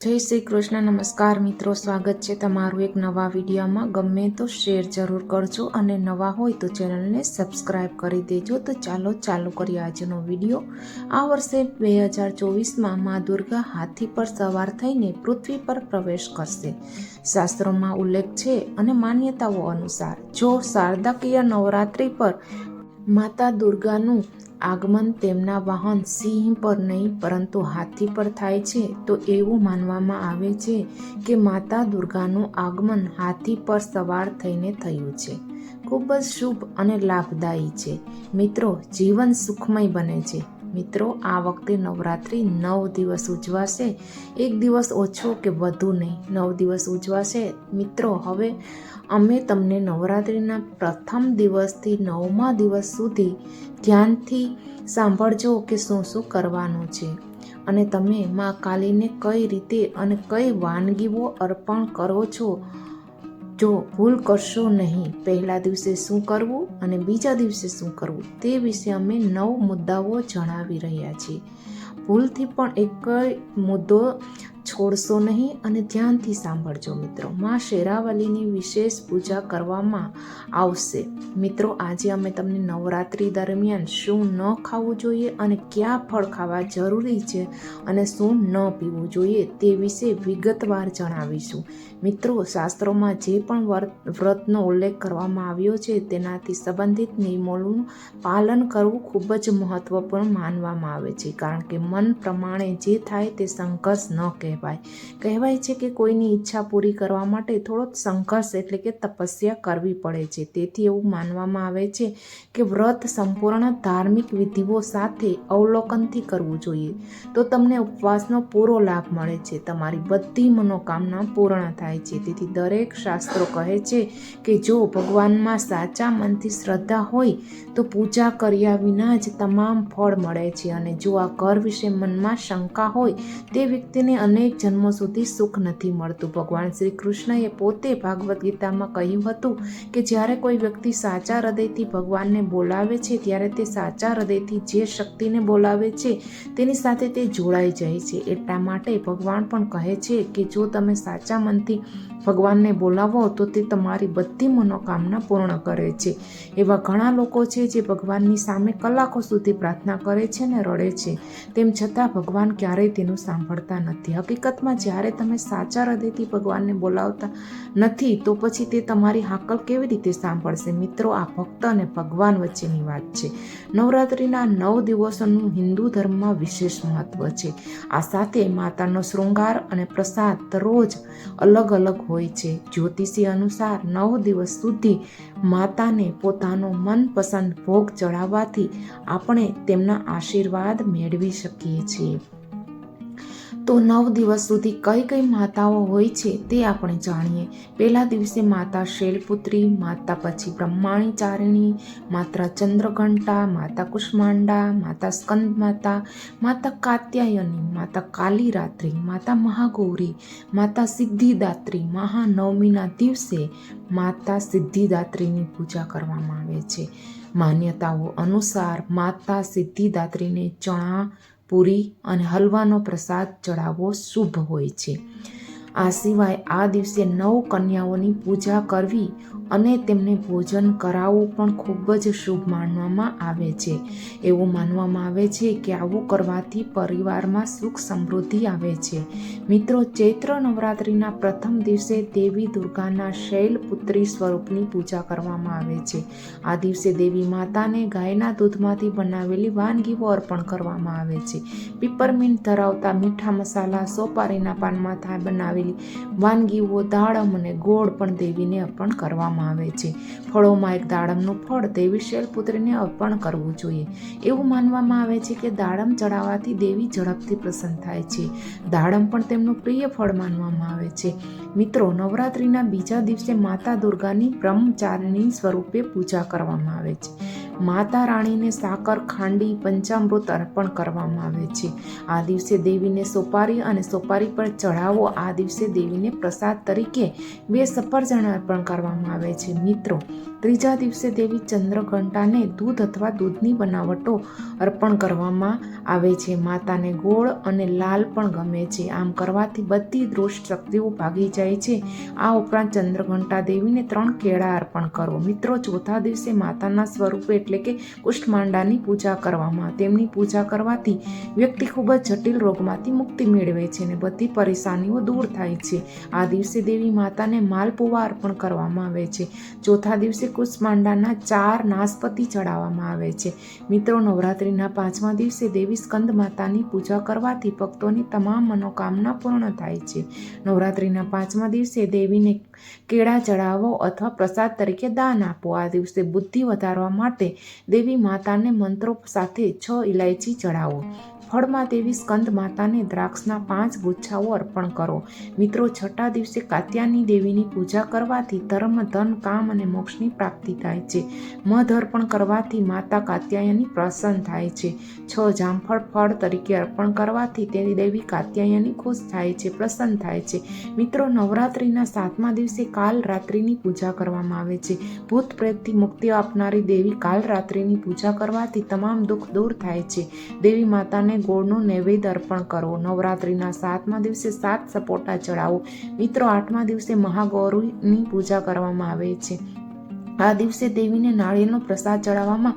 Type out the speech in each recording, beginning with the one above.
જય શ્રી કૃષ્ણ, નમસ્કાર મિત્રો, સ્વાગત છે તમારું એક નવા વિડીયોમાં. ગમે તો શેર જરૂર કરજો અને નવા હોય તો ચેનલને સબસ્ક્રાઈબ કરી દેજો. તો ચાલો ચાલુ કરીએ આજનો વીડિયો. આ વર્ષે બે હજાર ચોવીસમાં મા દુર્ગા હાથી પર સવાર થઈને પૃથ્વી પર પ્રવેશ કરશે. શાસ્ત્રોમાં ઉલ્લેખ છે અને માન્યતાઓ અનુસાર, જો શારદાકીય નવરાત્રિ પર માતા દુર્ગાનું આગમન તેમના વાહન સિંહ પર નહીં, પરંતુ હાથી પર થાય છે. તો એવું માનવામાં આવે છે કે માતા દુર્ગાનું આગમન હાથી પર સવાર થઈને થયું છે. ખૂબ જ શુભ અને લાભદાયી છે. મિત્રો, જીવન સુખમય બને છે. મિત્રો, આ વખતે નવરાત્રિ નવ દિવસ ઉજવાશે. એક દિવસ ઓછો કે વધુ નહીં. નવ દિવસ ઉજવાશે. મિત્રો, હવે અમે તમને નવરાત્રિના પ્રથમ દિવસથી નવમા દિવસ સુધી ધ્યાનથી સાંભળજો કે શું શું કરવાનું છે અને તમે મા કાલીને કઈ રીતે અને કઈ વાનગીઓ અર્પણ કરો છો જો ભૂલ કરશો નહીં, પહેલા દિવસે શું કરવું અને બીજા દિવસે શું કરવું, તે વિશે અમે નવ મુદ્દાઓ જણાવી રહ્યા છીએ. ભૂલથી પણ એક મુદ્દો છોડશો નહીં અને ધ્યાનથી સાંભળજો મિત્રો. માં શેરાવલીની વિશેષ પૂજા કરવામાં આવશે. મિત્રો, આજે અમે તમને નવરાત્રિ દરમિયાન શું ન ખાવું જોઈએ અને કયા ફળ ખાવા જરૂરી છે અને શું ન પીવું જોઈએ તે વિશે વિગતવાર જણાવીશું. મિત્રો, શાસ્ત્રોમાં જે પણ વ્રતનો ઉલ્લેખ કરવામાં આવ્યો છે તેનાથી સંબંધિત નિયમોનું પાલન કરવું ખૂબ જ મહત્વપૂર્ણ માનવામાં આવે છે. કારણ કે મન પ્રમાણે જે થાય તે સંઘર્ષ ન કહેવાય. કહેવાય. છે કે કોઈની ઈચ્છા પૂરી કરવા માટે થોડો સંઘર્ષ એટલે કે તપસ્યા કરવી પડે છે. તેથી એવું માનવામાં આવે છે કે વ્રત સંપૂર્ણ ધાર્મિક વિધિઓ સાથે અવલોકનથી કરવું જોઈએ. તો તમને ઉપવાસનો પૂરો લાભ મળે છે. તમારી બધી મનોકામના પૂર્ણ થાય છે. તેથી દરેક શાસ્ત્રો કહે છે કે જો ભગવાનમાં સાચા મનથી શ્રદ્ધા હોય, તો પૂજા કર્યા વિના જ તમામ ફળ મળે છે. અને જો આ ઘર વિશે મનમાં શંકા હોય, તે વ્યક્તિને અનેક જન્મો સુધી સુખ નથી મળતું. ભગવાન શ્રી કૃષ્ણએ પોતે ભાગવદ્ ગીતામાં કહ્યું હતું કે જ્યારે કોઈ વ્યક્તિ સાચા હૃદયથી ભગવાનને બોલાવે છે, ત્યારે તે સાચા હૃદયથી જે શક્તિને બોલાવે છે, તેની સાથે તે જોડાઈ જાય છે. એટલા માટે ભગવાન પણ કહે છે કે જો તમે સાચા મનથી ભગવાનને બોલાવો, તો તે તમારી બધી મનોકામના પૂર્ણ કરે છે. એવા ઘણા લોકો છે જે ભગવાનની સામે કલાકો સુધી પ્રાર્થના કરે છે ને રડે છે. તેમ છતાં ભગવાન ક્યારેય તેનું સાંભળતા નથી. હકીકતમાં જ્યારે તમે સાચા હૃદયથી ભગવાનને બોલાવતા નથી, તો પછી તે તમારી હાકલ કેવી રીતે સાંભળશે? મિત્રો, આ ભક્ત અને ભગવાન વચ્ચેની વાત છે. નવરાત્રિના નવ દિવસોનું હિન્દુ ધર્મમાં વિશેષ મહત્વ છે. આ સાથે માતાનો શૃંગાર અને પ્રસાદ દરરોજ અલગ અલગ હોય છે. જ્યોતિષી અનુસાર નવ દિવસ સુધી માતાને પોતાનો મનપસંદ ભોગ ચડાવવાથી આપણે તેમના આશીર્વાદ મેળવી શકીએ છીએ. તો નવ દિવસ સુધી કઈ કઈ માતાઓ હોય છે તે આપણે જાણીએ. પહેલા દિવસે માતા શૈલપુત્રી, માતા પછી બ્રહ્માણી ચારિણી, માતા ચંદ્રઘંટા, માતા કુષ્માંડા, માતા સ્કંદ માતા માતા કાત્યાયની, માતા કાલી રાત્રિ માતા મહાગૌરી, માતા સિદ્ધિદાત્રી, મહાનવમીના દિવસે માતા સિદ્ધિદાત્રીની પૂજા કરવામાં આવે છે. માન્યતાઓ અનુસાર માતા સિદ્ધિદાત્રીને ચણા પૂરી અને હલવાનો પ્રસાદ ચડાવવો શુભ હોય છે. આ સિવાય આ દિવસે નવ કન્યાઓની પૂજા કરવી અને તેમને ભોજન કરાવવું પણ ખૂબ જ શુભ માનવામાં આવે છે. એવું માનવામાં આવે છે કે આવું કરવાથી પરિવારમાં સુખ સમૃદ્ધિ આવે છે. મિત્રો, ચૈત્ર નવરાત્રિના પ્રથમ દિવસે દેવી દુર્ગાના શૈલપુત્રી સ્વરૂપની પૂજા કરવામાં આવે છે. આ દિવસે દેવી માતાને ગાયના દૂધમાંથી બનાવેલી વાનગીઓ અર્પણ કરવામાં આવે છે. પીપરમિન્ટ ધરાવતા મીઠા મસાલા, સોપારીના પાનમાં થાય બનાવેલી વાનગીઓ દાડમ અને ગોળ પણ દેવીને અર્પણ કરવામાં આવે છે. ફળોમાં એક દાડમનું ફળ દેવી શૈલપુત્રીને અર્પણ કરવું જોઈએ. એવું માનવામાં આવે છે કે દાડમ ચડાવવાથી દેવી ઝડપથી પ્રસન્ન થાય છે. દાડમ પણ તેમનું પ્રિય ફળ માનવામાં આવે છે. મિત્રો, નવરાત્રિના બીજા દિવસે માતા દુર્ગાની બ્રહ્મચારિણી સ્વરૂપે પૂજા કરવામાં આવે છે. માતા રાણીને સાકર ખાંડી પંચામૃત અર્પણ કરવામાં આવે છે. આ દિવસે દેવીને સોપારી અને સોપારી પર ચઢાવો. આ દિવસે દેવીને પ્રસાદ તરીકે બે સફરજણ અર્પણ કરવામાં આવે છે. મિત્રો ત્રીજા દિવસે દેવી ચંદ્રઘંટાને દૂધ અથવા દૂધની બનાવટો અર્પણ કરવામાં આવે છે. માતાને ગોળ અને લાલ પણ ગમે છે. આમ કરવાથી બધી દૃષ્ટ શક્તિઓ ભાગી જાય છે. આ ઉપરાંત ચંદ્રઘંટા દેવીને ત્રણ કેળા અર્પણ કરો. મિત્રો, ચોથા દિવસે માતાના સ્વરૂપે એટલે કે કુષ્ઠમાંડાની પૂજા કરવામાં, તેમની પૂજા કરવાથી વ્યક્તિ ખૂબ જ જટિલ રોગમાંથી મુક્તિ મેળવે છે અને બધી પરેશાનીઓ દૂર થાય છે. આ દિવસે દેવી માતાને માલપુવા અર્પણ કરવામાં આવે છે. ચોથા દિવસે કુષ્માંડાના ચાર નાસપતિ ચડાવવામાં આવે છે. મિત્રો, નવરાત્રિના પાંચમા દિવસે દેવી સ્કંદ માતાની પૂજા કરવાથી ભક્તોની તમામ મનોકામના પૂર્ણ થાય છે. નવરાત્રિના પાંચમા દિવસે દેવીને કેળા ચડાવો અથવા પ્રસાદ તરીકે દાન આપો. આ દિવસે બુદ્ધિ વધારવા માટે દેવી માતાને મંત્રો સાથે છ ઇલાયચી ચડાવો. ફળમાં તેવી સ્કંદ માતાને દ્રાક્ષના પાંચ ગુચ્છાઓ અર્પણ કરો. મિત્રો, છઠ્ઠા દિવસે કાત્યાની દેવીની પૂજા કરવાથી ધર્મ, ધન, કામ અને મોક્ષની પ્રાપ્તિ થાય છે. મધ અર્પણ કરવાથી માતા કાત્યાયની પ્રસન્ન થાય છે. છ જામફળ ફળ તરીકે અર્પણ કરવાથી તેની દેવી કાત્યાયની ખુશ થાય છે, પ્રસન્ન થાય છે. મિત્રો, નવરાત્રિના સાતમા દિવસે કાલ રાત્રિની પૂજા કરવામાં આવે છે. ભૂત પ્રેતથી મુક્તિ આપનારી દેવી કાલ રાત્રિની પૂજા કરવાથી તમામ દુઃખ દૂર થાય છે. દેવી માતાને ગોળનું નૈવેદ્ય અર્પણ કરો. નવરાત્રિના સાતમા દિવસે સાત સપોટા ચડાવો. મિત્રો, આઠમા દિવસે મહાગૌરીની પૂજા કરવામાં આવે છે. આ દિવસે દેવીને નાળિયેરનો પ્રસાદ ચડાવવામાં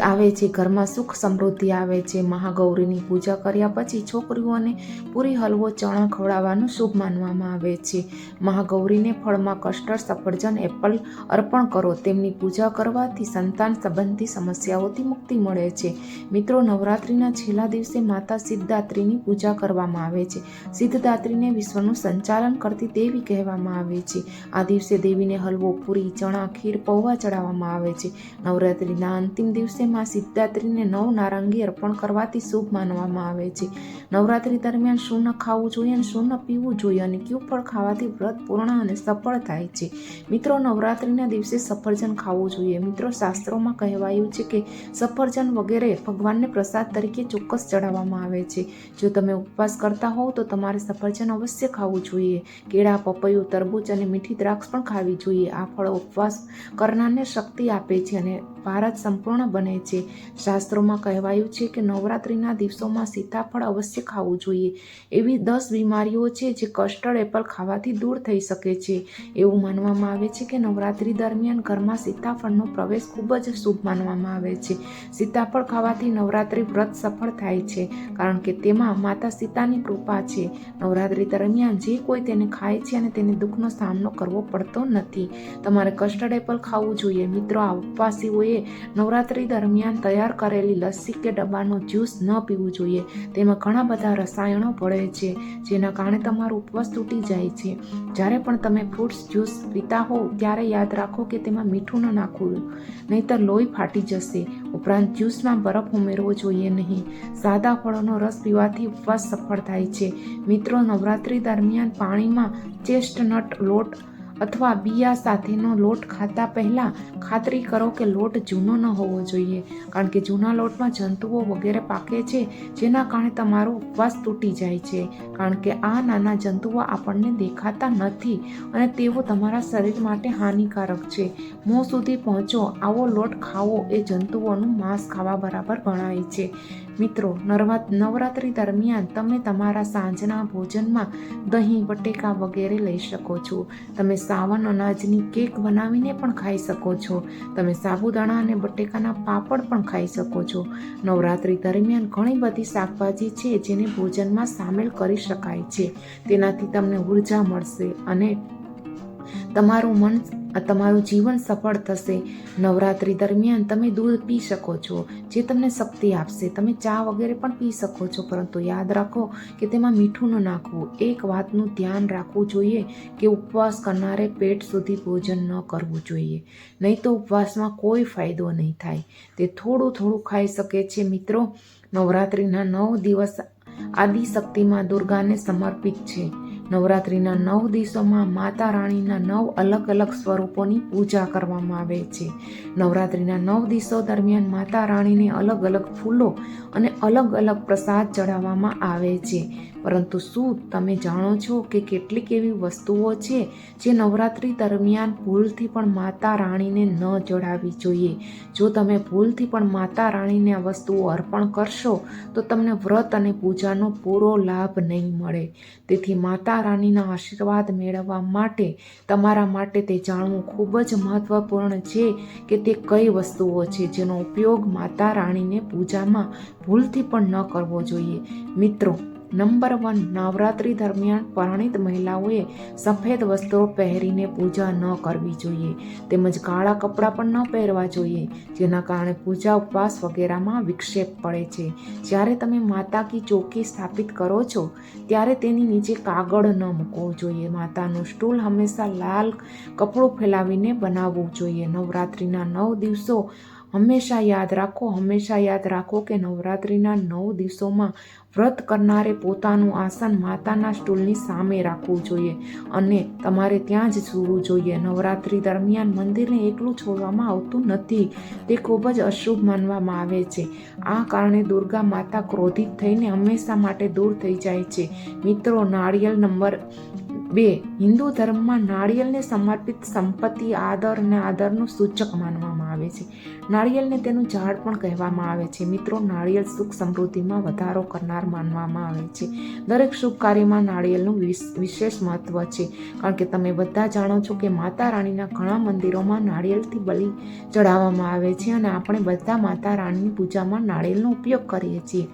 આવે છે, ઘરમાં સુખ સમૃદ્ધિ આવે છે. મહાગૌરીની પૂજા કર્યા પછી છોકરીઓને પૂરી હલવો ચણા ખવડાવવાનું શુભ માનવામાં આવે છે. મહાગૌરીને ફળમાં કસ્ટર્ડ સફરજન, એપલ અર્પણ કરો. તેમની પૂજા કરવાથી સંતાન સંબંધી સમસ્યાઓથી મુક્તિ મળે છે. મિત્રો, નવરાત્રિના છેલ્લા દિવસે માતા સિદ્ધદાત્રીની પૂજા કરવામાં આવે છે. સિદ્ધદાત્રીને વિશ્વનું સંચાલન કરતી દેવી કહેવામાં આવે છે. આ દિવસે દેવીને હલવો પૂરી ચણા, ખીર, પૌવા ચડાવવામાં આવે છે. નવરાત્રિના અંતિમ દિવસે માં સિદ્ધાત્રીને નવ નારંગી અર્પણ કરવાથી શુભ માનવામાં આવે છે. નવરાત્રી દરમિયાન શું ન ખાવું જોઈએ અને શું ન પીવું જોઈએ અને કયું ફળ ખાવાથી વ્રત પૂર્ણ અને સફળ થાય છે. મિત્રો, નવરાત્રિના દિવસે સફરજન ખાવું જોઈએ. મિત્રો, શાસ્ત્રોમાં કહેવાયું છે કે સફરજન વગેરે ભગવાનને પ્રસાદ તરીકે ચોક્કસ ચડાવવામાં આવે છે. જો તમે ઉપવાસ કરતા હોવ તો તમારે સફરજન અવશ્ય ખાવું જોઈએ. કેળા, પપૈયું, તરબૂચ અને મીઠી દ્રાક્ષ પણ ખાવી જોઈએ. આ ફળ ઉપવાસ કરનારને શક્તિ આપે છે અને ભારત સંપૂર્ણ બને છે. શાસ્ત્રોમાં કહેવાયું છે કે નવરાત્રિના દિવસોમાં સીતાફળ અવશ્ય ખાવું જોઈએ. એવી દસ બીમારીઓ છે જે કસ્ટર્ડ એપલ ખાવાથી દૂર થઈ શકે છે. એવું માનવામાં આવે છે કે નવરાત્રિ દરમિયાન ઘરમાં સીતાફળનો પ્રવેશ ખૂબ જ શુભ માનવામાં આવે છે. સીતાફળ ખાવાથી નવરાત્રિ વ્રત સફળ થાય છે, કારણ કે તેમાં માતા સીતાની કૃપા છે. નવરાત્રિ દરમિયાન જે કોઈ તેને ખાય છે અને તેને દુઃખનો સામનો કરવો પડતો નથી. તમારે કસ્ટર્ડ એપલ ખાવું જોઈએ. મિત્રો, આ ઉપવાસીઓએ નવરાત્રિ દરમિયાન તૈયાર કરેલી લસ્સી કે ડબ્બાનો જ્યુસ ન પીવું જોઈએ. તેમાં ઘણા બધા રસાયણો ભળે છે, જેના કારણે તમારું ઉપવાસ તૂટી જાય છે. જ્યારે પણ તમે ફ્રૂટ્સ જ્યુસ પીતા હોવ ત્યારે યાદ રાખો કે તેમાં મીઠું ન નાખવું. નહીંતર લોહી ફાટી જશે. ઉપરાંત જ્યુસમાં બરફ ઉમેરવો જોઈએ નહીં. સાદા ફળોનો રસ પીવાથી ઉપવાસ સફળ થાય છે. મિત્રો, નવરાત્રિ દરમિયાન પાણીમાં ચેસ્ટનટ લોટ અથવા બિયા સાથેનો લોટ ખાતા પહેલાં ખાતરી કરો કે લોટ જૂનો ન હોવો જોઈએ, કારણ કે જૂના લોટમાં જંતુઓ વગેરે પાકે છે, જેના કારણે તમારો ઉપવાસ તૂટી જાય છે, કારણ કે આ નાના જંતુઓ આપણને દેખાતા નથી અને તેઓ તમારા શરીર માટે હાનિકારક છે. મોં સુધી પહોંચો, આવો લોટ ખાવો એ જંતુઓનું માંસ ખાવા બરાબર ગણાય છે. મિત્રો નવરાત્રિ દરમિયાન તમે તમારા સાંજના ભોજનમાં દહીં બટેકા વગેરે લઈ શકો છો. તમે સાવન, અનાજની કેક બનાવીને પણ ખાઈ શકો છો. તમે સાબુદાણા અને બટેકાના પાપડ પણ ખાઈ શકો છો. નવરાત્રિ દરમિયાન ઘણી બધી શાકભાજી છે, જેને ભોજનમાં સામેલ કરી શકાય છે. તેનાથી તમને ઊર્જા મળશે અને તમારું મન, તમારું જીવન સફળ થશે. નવરાત્રિ દરમિયાન તમે દૂધ પી શકો છો, જે તમને શક્તિ આપશે. તમે ચા વગેરે પણ પી શકો છો, પરંતુ યાદ રાખો કે તેમાં મીઠું ન નાખવું. એક વાતનું ધ્યાન રાખવું જોઈએ કે ઉપવાસ કરનારે પેટ સુધી ભોજન ન કરવું જોઈએ. નહીં તો ઉપવાસમાં કોઈ ફાયદો નહીં થાય. તે થોડું થોડું ખાઈ શકે છે. મિત્રો, નવરાત્રિના નવ દિવસ આદિશક્તિમાં દુર્ગાને સમર્પિત છે. નવરાત્રિના નવ દિવસોમાં માતા રાણીના નવ અલગ અલગ સ્વરૂપોની પૂજા કરવામાં આવે છે. નવરાત્રિના નવ દિવસો દરમિયાન માતા રાણીને અલગ અલગ ફૂલો અને અલગ અલગ પ્રસાદ ચડાવવામાં આવે છે. પરંતુ શું તમે જાણો છો કે કેટલીક એવી વસ્તુઓ છે જે નવરાત્રિ દરમિયાન ભૂલથી પણ માતા રાણીને ન ચડાવવી જોઈએ? જો તમે ભૂલથી પણ માતા રાણીને આ વસ્તુઓ અર્પણ કરશો, તો તમને વ્રત અને પૂજાનો પૂરો લાભ નહીં મળે. તેથી માતા રાણીના આશીર્વાદ મેળવવા માટે, તમારા માટે તે જાણવું ખૂબ જ મહત્વપૂર્ણ છે કે તે કઈ વસ્તુઓ છે જેનો ઉપયોગ માતા રાણીને પૂજામાં ભૂલથી પણ ન કરવો જોઈએ. મિત્રો નંબર વન નવરાત્રિ દરમિયાન પરણિત મહિલાઓએ સફેદ વસ્ત્રો પહેરીને પૂજા ન કરવી જોઈએ, તેમજ કાળા કપડાં પણ ન પહેરવા જોઈએ, જેના કારણે પૂજા ઉપવાસ વગેરેમાં વિક્ષેપ પડે છે. જ્યારે તમે માતા કી ચોકી સ્થાપિત કરો છો, ત્યારે તેની નીચે કાગળ ન મૂકવો જોઈએ. માતાનું સ્ટૂલ હંમેશા લાલ કપડું ફેલાવીને બનાવવું જોઈએ. નવરાત્રિના નવ દિવસો હંમેશા યાદ રાખો, હંમેશા યાદ રાખો કે નવરાત્રિના નવ દિવસોમાં વ્રત કરનારે પોતાનું આસન માતાના સ્ટૂલની સામે રાખવું જોઈએ અને તમારે ત્યાં જ સૂવું જોઈએ. નવરાત્રિ દરમિયાન મંદિરને એકલું છોડવામાં આવતું નથી, તે ખૂબ જ અશુભ માનવામાં આવે છે. આ કારણે દુર્ગા માતા ક્રોધિત થઈને હંમેશા માટે દૂર થઈ જાય છે. મિત્રો, નાળિયેર નંબર બે, હિન્દુ ધર્મમાં નાળિયેરને સમર્પિત સંપત્તિ, આદર અને આદરનું સૂચક માનવામાં આવે છે. નાળિયેરને તેનું ઝાડ પણ કહેવામાં આવે છે. મિત્રો, નાળિયેર સુખ સમૃદ્ધિમાં વધારો કરનાર માનવામાં આવે છે. દરેક શુભ કાર્યમાં નાળિયેરનું વિશ- વિશેષ મહત્વ છે. કારણ કે તમે બધા જાણો છો કે માતા રાણીના ઘણા મંદિરોમાં નાળિયેરથી બલિ ચઢાવવામાં આવે છે અને આપણે બધા માતા રાણીની પૂજામાં નાળિયેરનો ઉપયોગ કરીએ છીએ.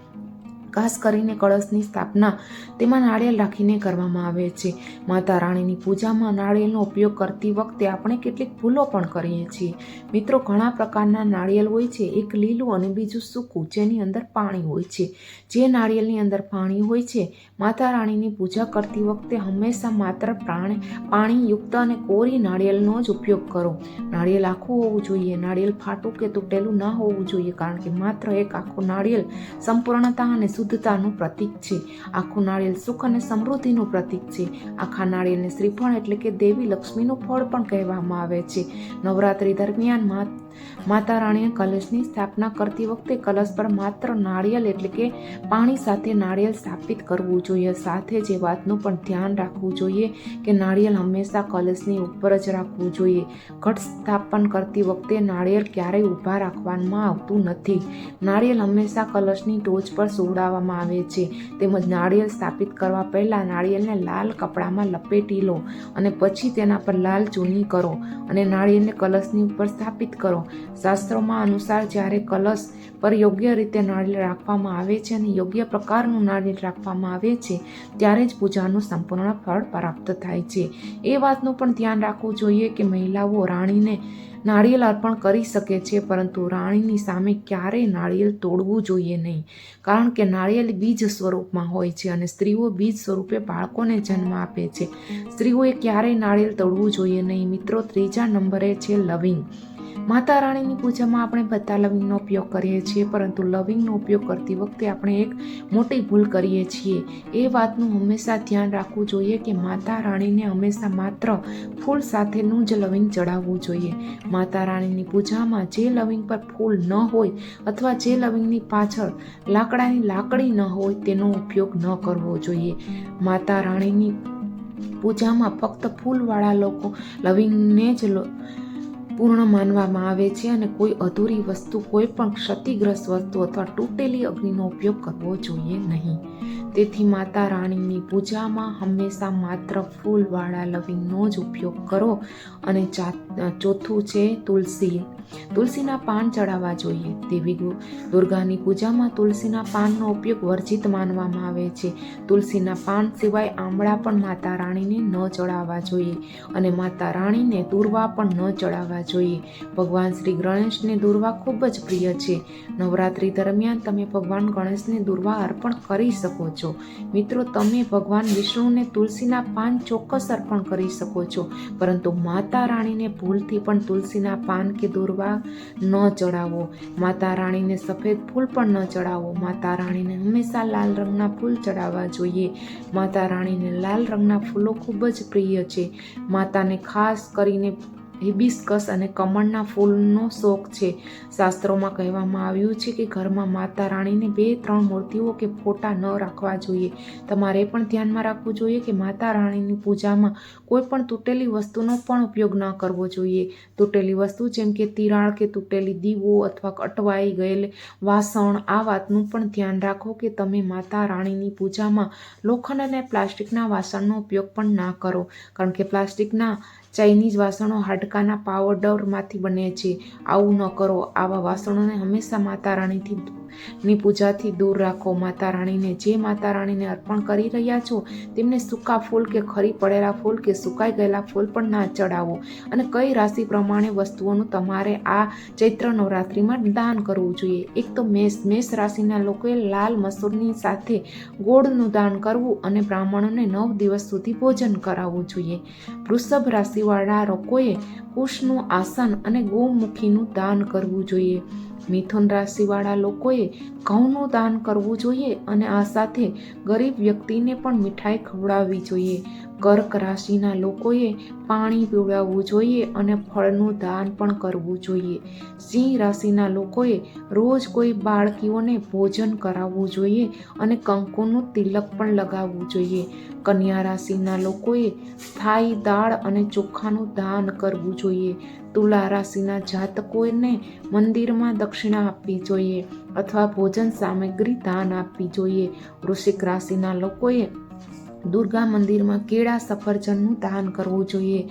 ખાસ કરીને કળશની સ્થાપના તેમાં નાળિયેર રાખીને કરવામાં આવે છે. માતા રાણીની પૂજામાં નાળિયેરનો ઉપયોગ કરતી વખતે આપણે કેટલીક ભૂલો પણ કરીએ છીએ. મિત્રો, ઘણા પ્રકારના નાળિયેર હોય છે. એક લીલું અને બીજું સૂકું, જેની અંદર પાણી હોય છે. જે નાળિયેરની અંદર પાણી હોય છે, માતા રાણીની પૂજા કરતી વખતે હંમેશા માત્ર પ્રાણ પાણીયુક્ત અને કોરી નાળિયેરનો જ ઉપયોગ કરો. નાળિયેર આખું હોવું જોઈએ. નાળિયેર ફાટું કે તૂટેલું ન હોવું જોઈએ, કારણ કે માત્ર એક આખું નાળિયેર સંપૂર્ણતા અને શુદ્ધતાનું પ્રતીક છે. આખું નાળિયેર સુખ અને સમૃદ્ધિનું પ્રતીક છે. આખા નાળિયેરને શ્રીફળ એટલે કે દેવી લક્ષ્મીનું ફળ પણ કહેવામાં આવે છે. નવરાત્રિ દરમિયાન માતા રાણીએ કલશની સ્થાપના કરતી વખતે કલશ પર માત્ર નાળિયેર એટલે કે પાણી સાથે નાળિયેર સ્થાપિત કરવું જોઈએ. સાથે જ વાતનું પણ ધ્યાન રાખવું જોઈએ કે નાળિયેર હંમેશા કલશની ઉપર જ રાખવું જોઈએ. ઘટ સ્થાપન કરતી વખતે નાળિયેર ક્યારેય ઊભા રાખવામાં આવતું નથી. નાળિયેર હંમેશા કલશની ટોચ પર સુવડાવવામાં આવે છે. તેમજ નાળિયેર સ્થાપિત કરવા પહેલાં નાળિયેરને લાલ કપડામાં લપેટી લો અને પછી તેના પર લાલ ચૂની કરો અને નાળિયેરને કલશની ઉપર સ્થાપિત કરો. શાસ્ત્રોમાં અનુસાર જ્યારે કલશ પર યોગ્ય રીતે નાળિયેર રાખવામાં આવે છે અને યોગ્ય પ્રકારનું નાળિયેર રાખવામાં આવે છે, ત્યારે જ પૂજાનું સંપૂર્ણ ફળ પ્રાપ્ત થાય છે. એ વાતનું પણ ધ્યાન રાખવું જોઈએ કે મહિલાઓ રાણીને નાળિયેર અર્પણ કરી શકે છે, પરંતુ રાણીની સામે ક્યારેય નાળિયેર તોડવું જોઈએ નહીં, કારણ કે નાળિયેર બીજ સ્વરૂપમાં હોય છે અને સ્ત્રીઓ બીજ સ્વરૂપે બાળકોને જન્મ આપે છે. સ્ત્રીઓએ ક્યારેય નાળિયેર તોડવું જોઈએ નહીં. મિત્રો, ત્રીજા નંબરે છે લવિંગ. માતા રાણીની પૂજામાં આપણે બધા લવિંગનો ઉપયોગ કરીએ છીએ, પરંતુ લવિંગનો ઉપયોગ કરતી વખતે આપણે એક મોટી ભૂલ કરીએ છીએ. એ વાતનું હંમેશા ધ્યાન રાખવું જોઈએ કે માતા રાણીને હંમેશા માત્ર ફૂલ સાથેનું જ લવિંગ ચડાવવું જોઈએ. માતા રાણીની પૂજામાં જે લવિંગ પર ફૂલ ન હોય અથવા જે લવિંગની પાછળ લાકડાની લાકડી ન હોય તેનો ઉપયોગ ન કરવો જોઈએ. માતા રાણીની પૂજામાં ફક્ત ફૂલવાળા લોકો લવિંગને જ પૂર્ણ માનવામાં આવે છે અને કોઈ અધૂરી વસ્તુ, કોઈ પણ ક્ષતિગ્રસ્ત વસ્તુ અથવા તૂટેલી અગ્નિનો ઉપયોગ કરવો જોઈએ નહીં. તેથી માતા રાણીની પૂજામાં હંમેશા માત્ર ફૂલવાળા લવિંગનો જ ઉપયોગ કરો અને ચોથું છે તુલસી. તુલસીના પાન ચડાવવા જોઈએ. દેવી દુર્ગાની પૂજામાં તુલસીના પાનનો ઉપયોગ વર્જિત માનવામાં આવે છે. તુલસીના પાન સિવાય આંબળા પણ માતા રાણીને ન ચડાવવા જોઈએ અને માતા રાણીને દુર્વા પણ ન ચડાવવા જોઈએ. ભગવાન શ્રી ગણેશને દુર્વા ખૂબ જ પ્રિય છે. નવરાત્રિ દરમિયાન તમે ભગવાન ગણેશને દુર્વા અર્પણ કરી શકો છો. મિત્રો, તમે ભગવાન વિષ્ણુને તુલસીના પાન ચોક્કસ અર્પણ કરી શકો છો. પરંતુ માતા રાણીને ભૂલથી પણ તુલસીના પાન કે દોરવા ન ચડાવો. માતા રાણીને સફેદ ફૂલ પણ ન ચડાવો. માતા રાણીને હંમેશા લાલ રંગના ફૂલ ચડાવવા જોઈએ. માતા રાણીને લાલ રંગના ફૂલો ખૂબ જ પ્રિય છે. માતાને ખાસ કરીને હિબિસ્કસ અને કમળના ફૂલનો શોખ છે. શાસ્ત્રોમાં કહેવામાં આવ્યું છે કે ઘરમાં માતા રાણીને બે, ત્રણ મૂર્તિઓ કે ફોટા ન રાખવા જોઈએ. તમારે પણ ધ્યાનમાં રાખવું જોઈએ કે માતા રાણીની પૂજામાં કોઈ પણ તૂટેલી વસ્તુનો પણ ઉપયોગ ન કરવો જોઈએ. તૂટેલી વસ્તુ જેમ કે તિરાળ કે તૂટેલી દીવો અથવા અટવાઈ ગયેલ વાસણ, આ વાતનું પણ ધ્યાન રાખો કે તમે માતા રાણીની પૂજામાં લોખંડ અને પ્લાસ્ટિકના વાસણનો ઉપયોગ પણ ના કરો. કારણ કે પ્લાસ્ટિકના ચાઇનીઝ વાસણો હાડકાના પાવડરમાંથી બને છે. આવું ન કરો. આવા વાસણોને હંમેશા માતા રાણીથી ની પૂજાથી દૂર રાખો. માતા રાણીને જે માતા રાણીને અર્પણ કરી રહ્યા છો, તેમને સૂકા ફૂલ કે ખરી પડેલા ફૂલ કે સુકાઈ ગયેલા ફૂલ પણ ના ચડાવો. અને કઈ રાશિ પ્રમાણે વસ્તુઓનું તમારે આ ચૈત્ર નવરાત્રિમાં દાન કરવું જોઈએ? એક તો મેષ. મેષ રાશિના લોકોએ લાલ મસૂરની સાથે ગોળનું દાન કરવું અને બ્રાહ્મણોને નવ દિવસ સુધી ભોજન કરાવવું જોઈએ. વૃષભ રાશિવાળા લોકોએ કુશનું આસન અને ગૌમુખીનું દાન કરવું જોઈએ. મિથુન રાશિવાળા લોકોએ ઘઉંનું દાન કરવું જોઈએ અને આ સાથે ગરીબ વ્યક્તિને પણ મીઠાઈ ખવડાવવી જોઈએ. કર્ક રાશિના લોકોએ પાણી પીવડાવવું જોઈએ અને ફળનું દાન પણ કરવું જોઈએ. સિંહ રાશિના લોકોએ રોજ કોઈ બાળકીઓને ભોજન કરાવવું જોઈએ અને કંકુનું તિલક પણ લગાવવું જોઈએ. કન્યા રાશિના લોકોએ સ્થાયી દાળ અને ચોખાનું દાન કરવું જોઈએ. તુલા રાશિના જાતકોને મંદિરમાં દક્ષિણા આપવી જોઈએ અથવા ભોજન સામગ્રી દાન આપવી જોઈએ. વૃશ્ચિક રાશિના લોકોએ દુર્ગા મંદિરમાં કેળા સફરજનનું દાન કરવું જોઈએ.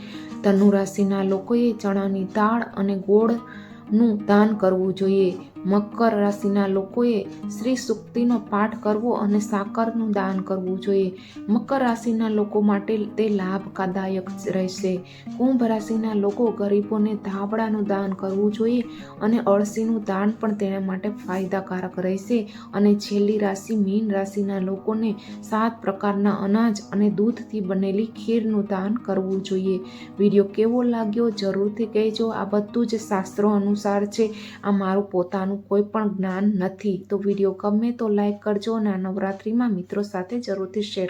ધનુ રાશિના લોકોએ ચણાની દાળ અને ગોળનું દાન કરવું જોઈએ. મકર રાશિના લોકોએ શ્રી સુક્તિનો પાઠ કરવો અને સાકરનું દાન કરવું જોઈએ. મકર રાશિના લોકો માટે તે લાભદાયક રહેશે. કુંભ રાશિના લોકો ગરીબોને ધાબળાનું દાન કરવું જોઈએ અને અળસીનું દાન પણ તેના માટે ફાયદાકારક રહેશે. અને છેલ્લી રાશિ મીન રાશિના લોકોને સાત પ્રકારના અનાજ અને દૂધથી બનેલી ખીરનું દાન કરવું જોઈએ. વીડિયો કેવો લાગ્યો જરૂરથી કહેજો. આ બધું જ શાસ્ત્રો અનુસાર છે. આ મારું પોતાનું કોઈ પણ જ્ઞાન નથી. તો વીડિયો ગમે તો લાઈક કરજો અને આ નવરાત્રિમાં મિત્રો સાથે જરૂરથી શેર